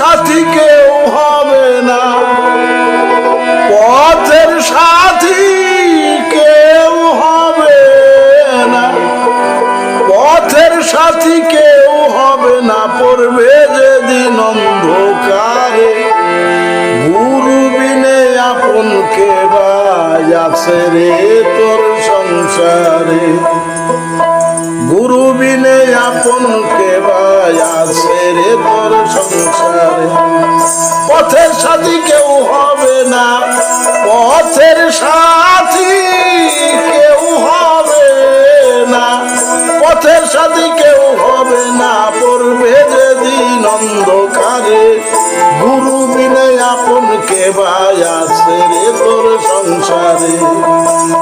সাথী কেউ হবে না। পথের সাথী কেউ হবে না। পথের সাথী কেউ হবে না। পড়বে যেদিন অন্ধকারে। গুরু বিনে আপন কে বাজাছে রে তোর সংসারে? গুরু বিনে আপন কে পথের সাথী কেউ হবে না, পথের সাথী কেউ হবে না। পথের সাথী কেউ হবে না, পড়বে যেদিন অন্ধকারে। গুরু বিনে আপন কে আছে রে তোর সংসারে?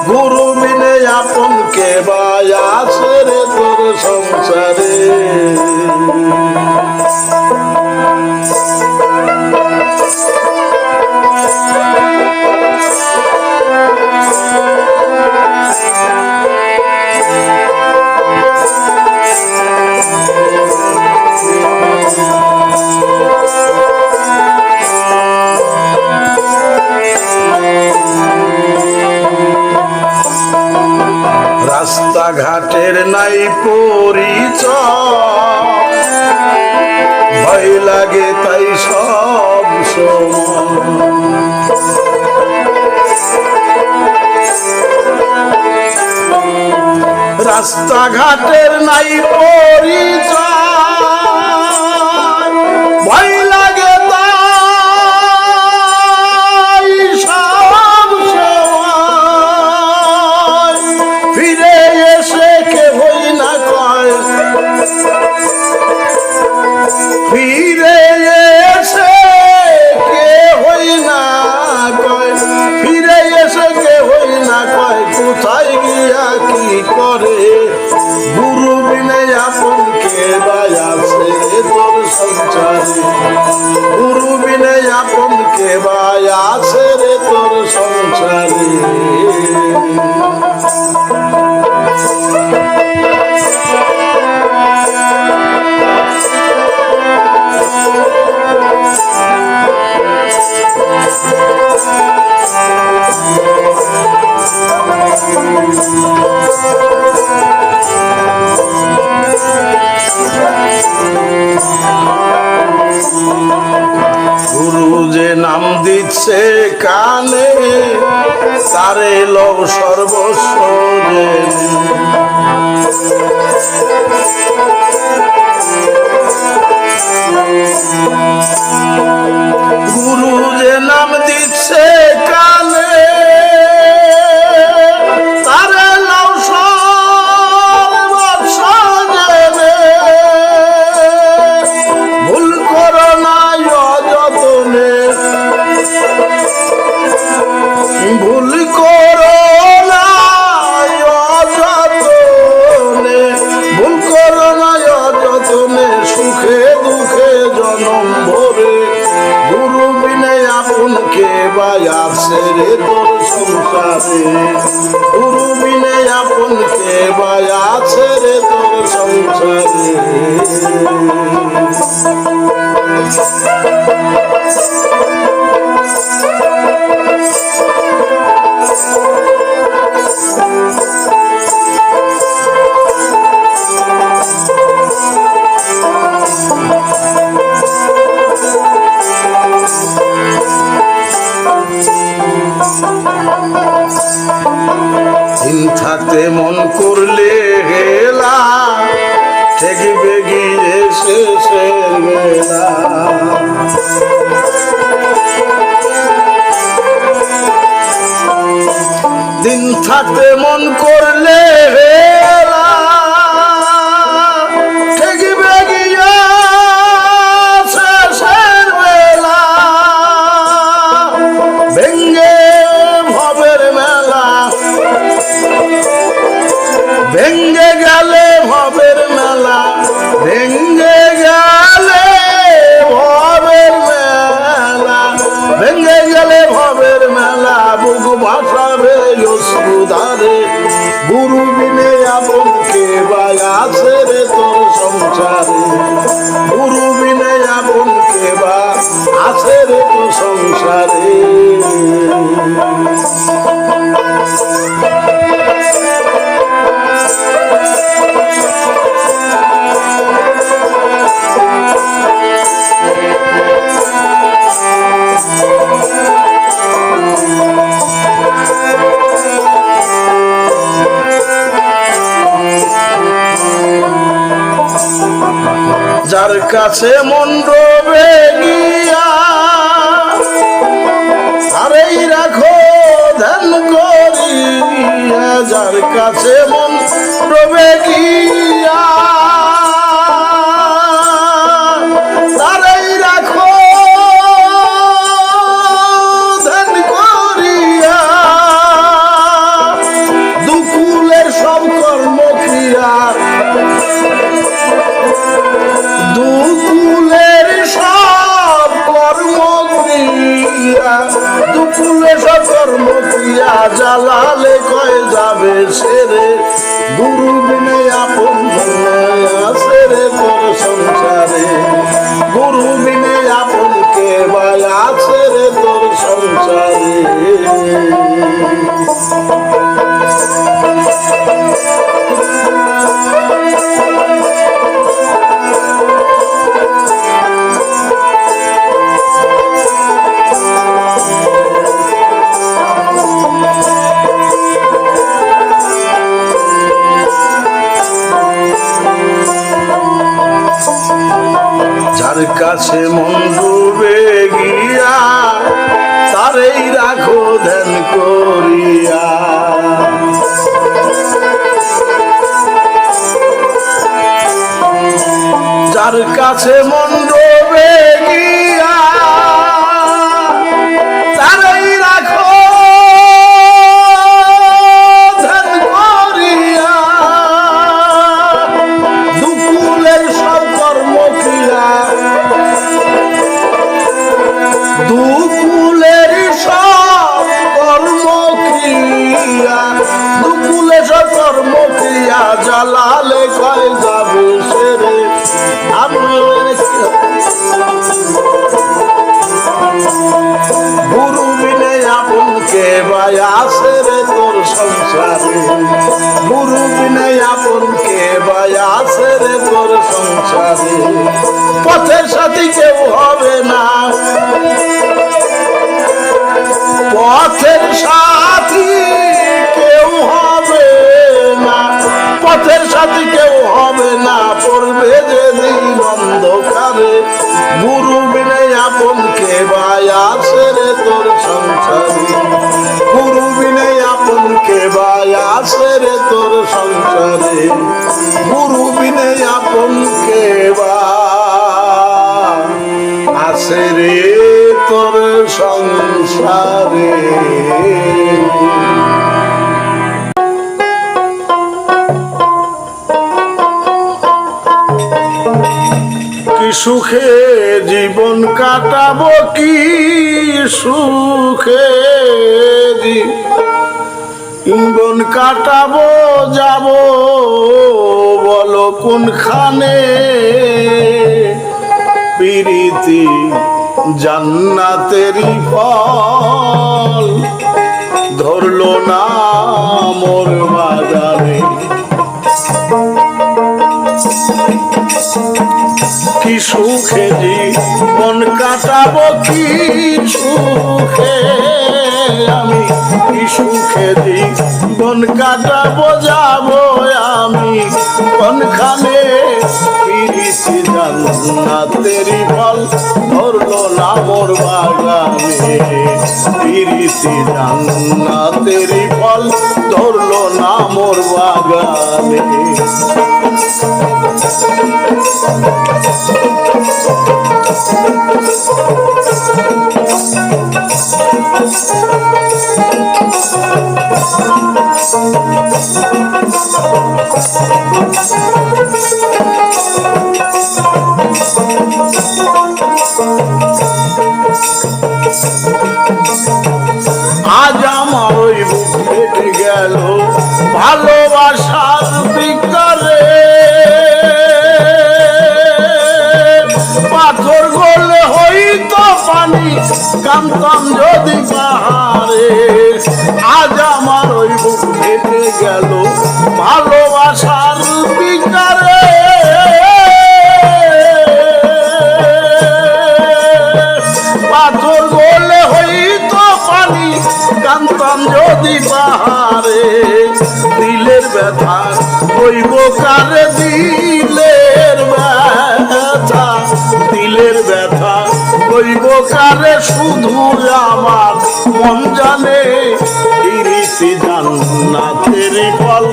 গুরু বিনে আপন কে আছে সংসারে। রাস্তাঘাটের নাই পরিচয়। ভয় লাগে তাই সব রাস্তা রাস্তাঘাটের নাই পরিচয়। গিয়া কি করে? গুরু বিনে আপন কে বায়াছে তোর সংসারে? গুরু বিনে আপন কে বায়াছে গুরু যে নাম দিচ্ছে কানে তারে লব সর্বস্ব Sou দিন থাকতে যার কাছে মন্ডবে গিয়া আরেই রাখো ধ্যান করিয়া যার কাছে মন গিয়া কর্মক্রিয়া কয় যাবে সেরে গুরু বিনে আপন আছে রে তোর সংসারে। গুরু বিনে আপন কে আছে রে তোর সংসারে। কাছে মন গিয়া তারেই রাখো ধ্যান করিয়া। যার কাছে মন তোর সংসারে পথের সাথী কেউ হবে না। পথের সাথী কেউ হবে না। পথের সাথী কেউ হবে না। পড়বে যেদিন অন্ধকারে গুরু বিনে আপনকে বাই আসে রে তোর সংসারে। গুরু বিনে বাই আসে রে তোর সংসারে? গুরু বিনে আপনকে বা আসে রে তোর সংসারে। কি সুখে জীবন কাটাবো, কি সুখে জীবন কাটাবো যাব বলো কোনখানে? পিরিতি জান্নাতেরই ফল। ধরলো না মোর বাজারে। কি সুখে জীবন কাটাবো, কি সুখে আমি? কি সুখে জীবন কাটাবো, যাব আমি? কোনখানে? ফিরিছি জান্নাতেরই ফল। ধরলো মোর বাগানে। ফিরিছি জান্নাতেরই ফল ধরলো না মোর বাগানে আজ আমার ওই গেল ভালোবাসার বিকারে পাথর গো গোলে হইতো পানি যদি পাহাড়ে। আজ আমার ওই গেল ভালোবাসার পাহাড়ে দিলের ব্যথা কইব কারে দিলের ব্যথা? দিলের ব্যথা কইব কারে শুধু আমার? মন জানে ইরিতি জান্নাতের ফল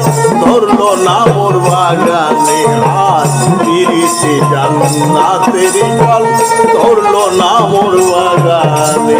ধরলো না মোর বাগানে আর ইরিতি জান্নাতের ফল ধরলো না মোর বাগানে।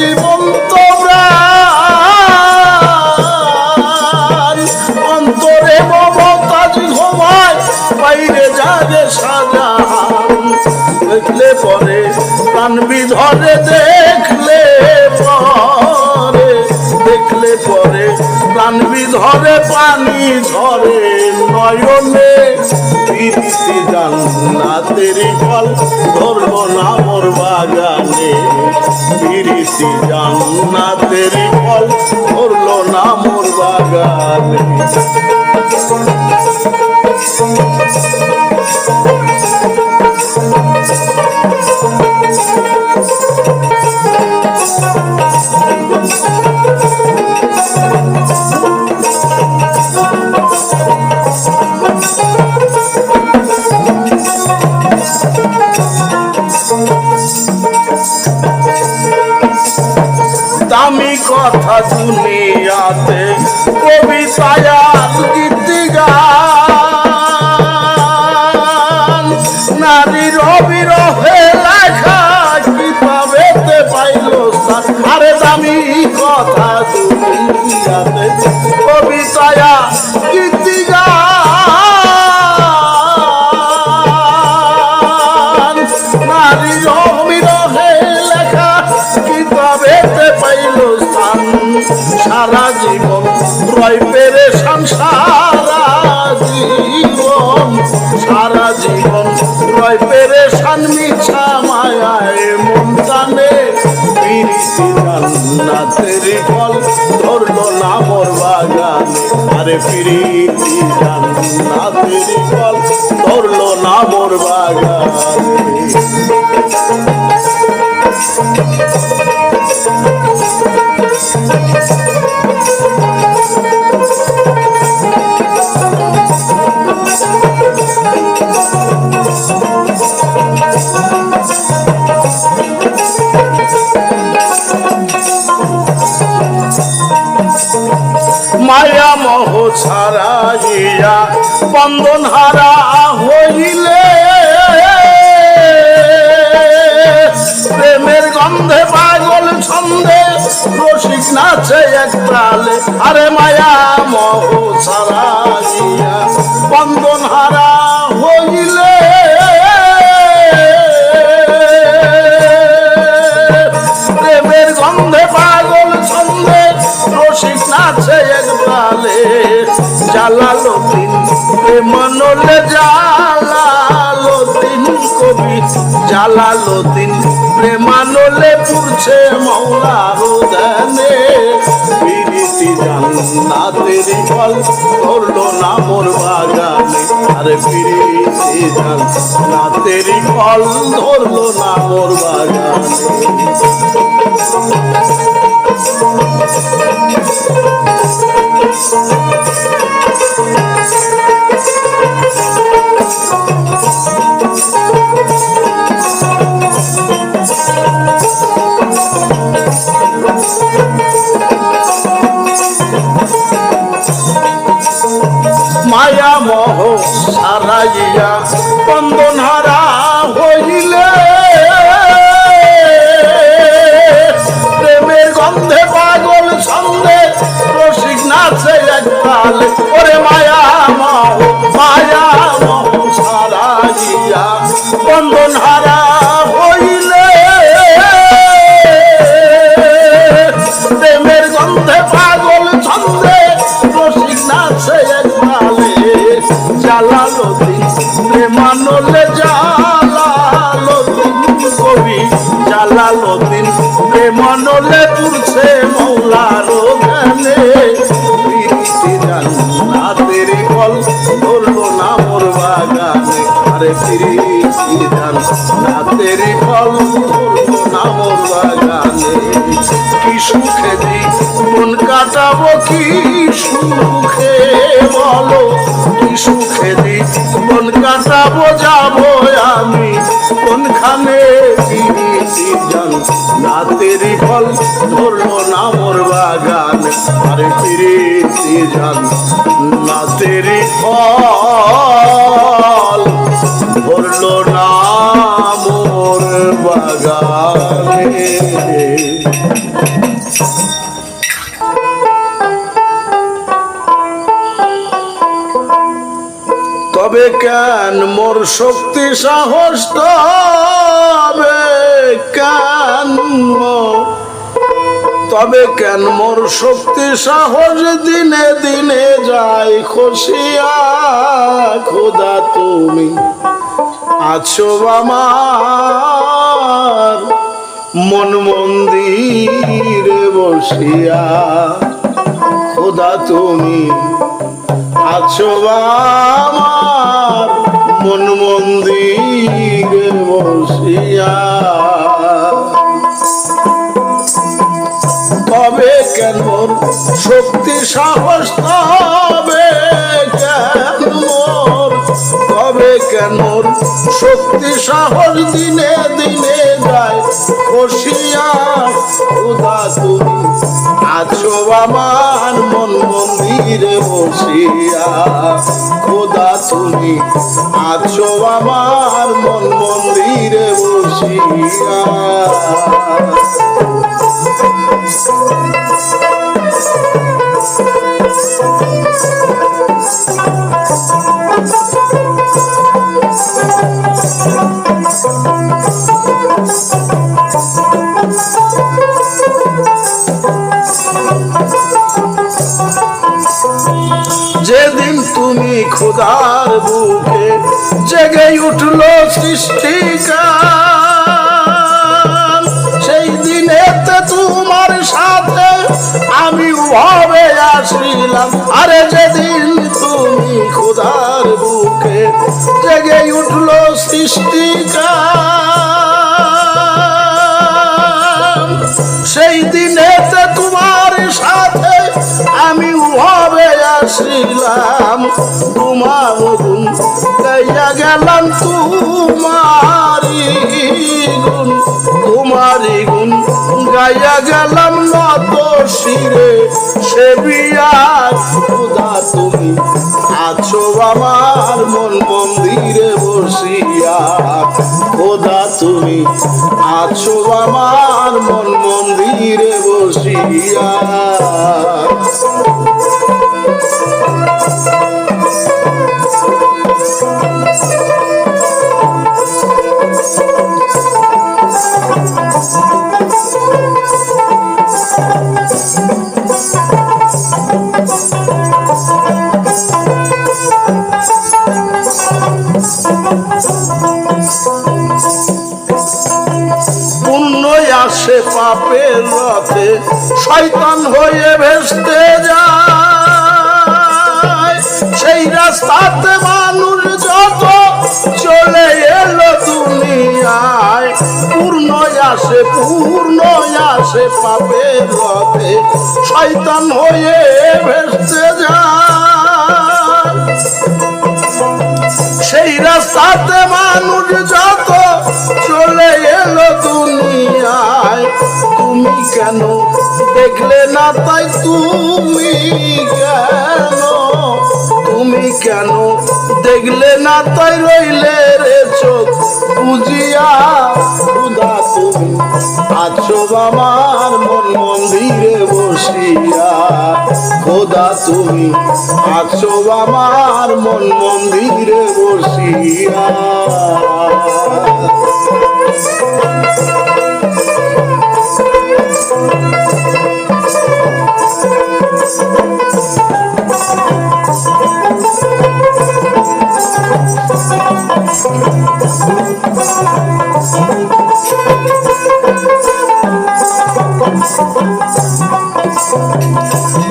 তার জীবন্ত প্রাণ অন্তরে মমতাজ ঘুমায়, বাইরে যাবে সাজা। দেখলে পরে কানবি ধরে দেখলে পরে। দেখলে পরে কানবি ধরে পানি ধরে নয়নে। পিরিতি জান্নাতের ফল ধরলো না মোর বাগানে। পিরিতি জান্নাতের ফল করল না মোর বাগানে। কথা দুনিয়াতে কবিতায় আর পেরে মিছা মায়ায় মমতানে পিরিতি জান্নাতের ফল ধরলো না মোর বাগানে। আরে পিরিতি জান্নাতের ফল ধরলো না মোর বাগানে। বন্ধন হারা হইলে প্রেমের গন্ধে পাগল ছন্দে রসিক নাচে এক তালে আরে মায়া, মোহ গিয়া বন্ধন হারা হইলে প্রেমের গন্ধে পাগল ছন্দে রসিক নাচে এক তালে জালালো দিন প্রেমনলে জালালো দিন কবি, জালালো দিন প্রেমানলে পুরছে মৌলার উদানে পিরিতি জান্নাতের ফল ধরলো না মোর বাগানে। আরে পিরিতি জান্নাতের ফল ধরলো না মোর বাগানে। সুখে মন কাটাবো যাব আমি? কোনখানে জান নাতেরি ফল ধরলো না মোর বাগান? আরে ফিরে জান নাতেরি ফল কেন মোর শক্তি সাহস তবে কেন? তবে কেন মোর শক্তি সাহস দিনে দিনে যাই খুশিয়া খোদা তুমি আছো আমার মন মন্দিরে বসিয়া। খোদা তুমি আছো আমার মন্দিরে বসিয়া। তবে কেন শক্তি সাহস কেন? শক্তি সাহস দিনে দিনে যায়। খসিয়া উদা তুমি আছো আমার মন মন্দিরে বসিয়া। খোদা তুমি আছো আমার মন মন্দিরে বসিয়া। যেদিন খোদার বুকে জেগে উঠল সৃষ্টিকার সেই দিনেতে তোমার সাথে আমি ভাবে আসিলাম। আরে যেদিন তুমি খোদার বুকে জেগে উঠল সৃষ্টিকার সেই দিনেতে তোমার সাথে আমি ভাবে আসিলাম। তোমার গুণ গাইয়া গেলাম তোমারি গুণ। তোমারি গুণ গাইয়া গেলাম নত শিরে। সে বিয়া খুদা তুমি আছো আমার মন মন্দিরে বসিয়া। তুমি আছো আমার মন মন্দিরে বসিয়া। আসে পাপের রথে শয়তান হয়ে ভেসতে যায়। সেই রাস্তাতে মানুষ যত চলে এলো দুনিয়ায়, পূর্ণ আসে পূর্ণ আসে পাপের রথে শয়তান হয়ে ভেসতে যায়। রাস্তাতে মানুষ যত চলে এলো দুনিয়ায়। তুমি কেন দেখলে না তাই তুমি কেন? তুমি কেন দেখলে না তাই রইলে রে চোখ বুঝিয়া? খুদা তুমি আছো আমার মন মন্দিরে বসিয়া। খোদা তুমি আছো আমার মন মন্দিরে বসিয়া।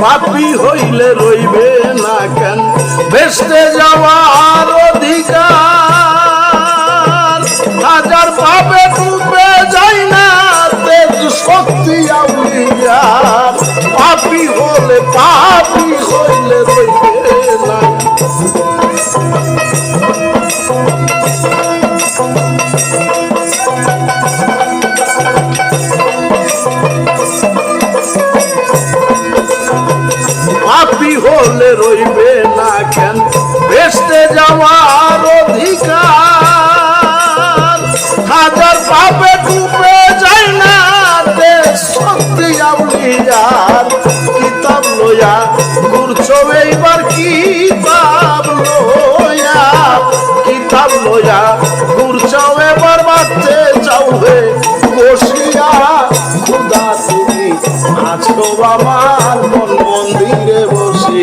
পাপি হইলে রইবে না কেন? বেসতে যাওয়ার অধিকার। হাজার পাপে ডুবে যাই না সত্যি শক্তি আউলিয়ার। পাপি হলে পাপি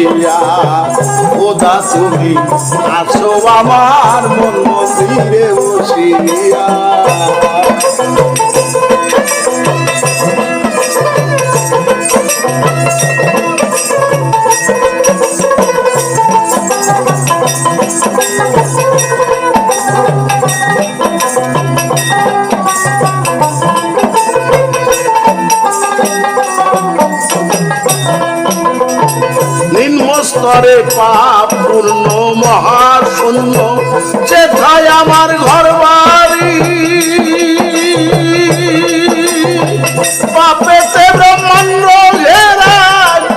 বসিয়া খোদা তুমি আছো আমার মন মন্দিরে বসিয়া নিম্নস্তরে পাপ পূর্ণ, মহাশূন্য, যেথায় আমার ঘর বাড়ি পাপেতে ব্রহ্মাণ্ড ঘেরা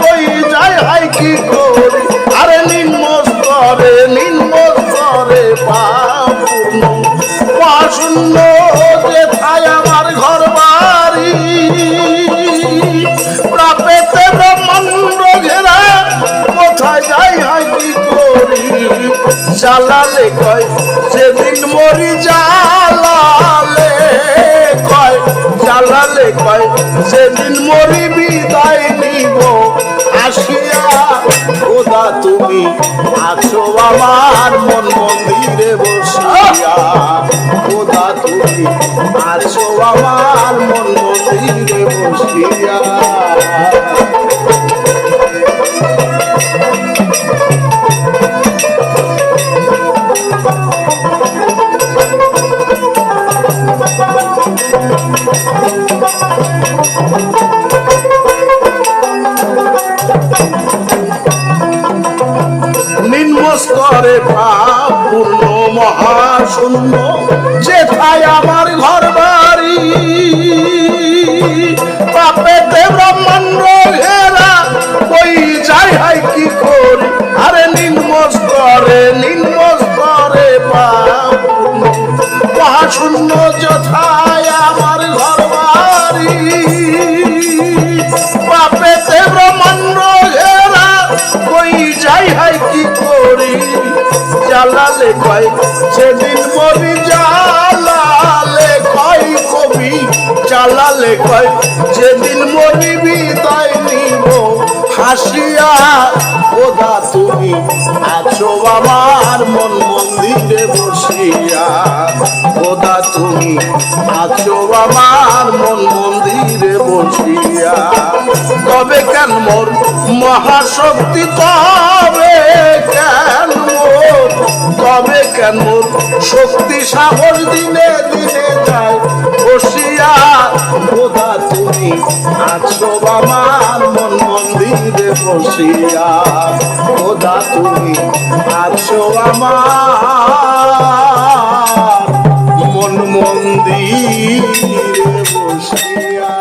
কই যায় হাই কি করি? আরে নিম্নস্তরে নিম্নস্তরে পাপ পূর্ণ, মহাশূন্য জ্বালালে কয়, সেদিন মরি জ্বালালে কয় জ্বালালে কয়, সেদিন মরি বিদায় নিব। আসিয়া খোদা তুমি আছো আমার মন মন্দিরে বসিয়া। খোদা তুমি আছো আমার মন মন্দিরে বসিয়া। মহাশূন্য যেথায় আমার ঘর বাড়ি পাপেতে ব্রহ্মাণ্ড ঘেরা কই যাই হাই কি করি? আরে নিম্নস্তরে নিম্নস্তরে পাপ। পূর্ণ মহাশূন্য যথায় আমার ঘর বাড়ি জ্বালালে কয়, সেদিন মরি জ্বালালে কয় কবি জ্বালালে কয় যেদিন মরি বিদায় নিব, হাসিয়া খোদা তুমি, আছো আমার মন মন্দিরে বসিয়া। খোদা তুমি, আছো আমার মন মন্দিরে বসিয়া। তবে কেন মোর, মহাশক্তি তবে কেন মোর? তবে কেন শক্তি সাহস দিনে দিনে যায়? বসিয়া তুমি আছো আমার মন মন্দিরে বসিয়া খোদা তুমি আছো আমার মন মন্দিরে বসিয়া